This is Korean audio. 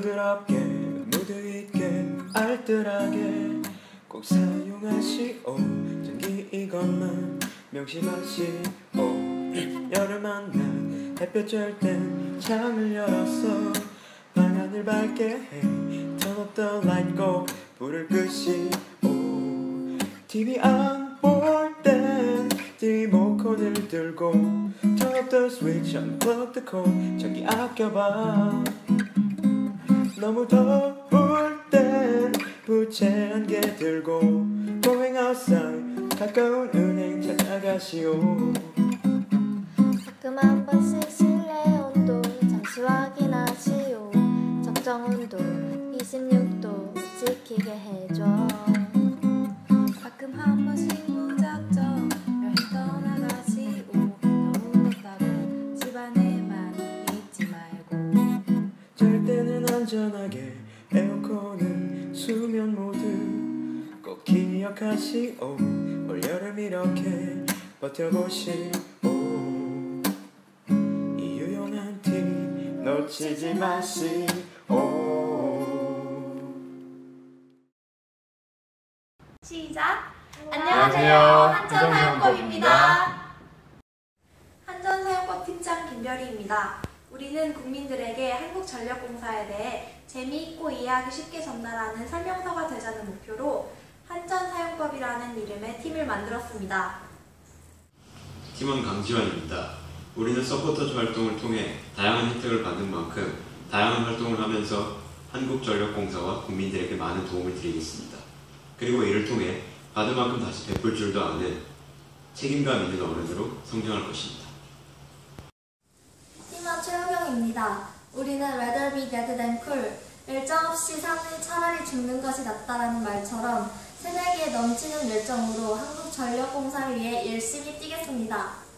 부드럽게 무드 있게 알뜰하게 꼭 사용하시오. 전기 이것만 명심하시오. 여름 만나 햇볕 쬐땐 창을 열었어 방안을 밝게 해. Turn up the light 꼭 불을 끄시오. TV 안볼땐 리모컨을 들고 Turn up the switch, unplug the cord 전기 아껴봐 너무 더울 땐 부채 한 개 들고 Going outside 가까운 은행 찾아가시오. 가끔 한 번씩 실내 온도 잠시 확인하시오. 적정 온도 26도 지키게 해줘. 가끔 한 번씩 잘 때는 안전하게 에어컨은 수면 모드 꼭 기억하시오 올 여름 이렇게 버텨보시오 이 유용한 팁 놓치지 마시오 시작. 안녕하세요. 한전사용법입니다. 한전사용법 팀장 김별희입니다. 우리는 국민들에게 한국전력공사에 대해 재미있고 이해하기 쉽게 전달하는 설명서가 되자는 목표로 한전사용법이라는 이름의 팀을 만들었습니다. 팀원 강지환입니다. 우리는 서포터즈 활동을 통해 다양한 혜택을 받는 만큼 다양한 활동을 하면서 한국전력공사와 국민들에게 많은 도움을 드리겠습니다. 그리고 이를 통해 받은 만큼 다시 베풀 줄도 아는 책임감 있는 어른으로 성장할 것입니다. 최우경입니다. 우리는 rather be dead than cool 열정 없이 사는 차라리 죽는 것이 낫다라는 말처럼 새내기에 넘치는 열정으로 한국전력공사를 위해 열심히 뛰겠습니다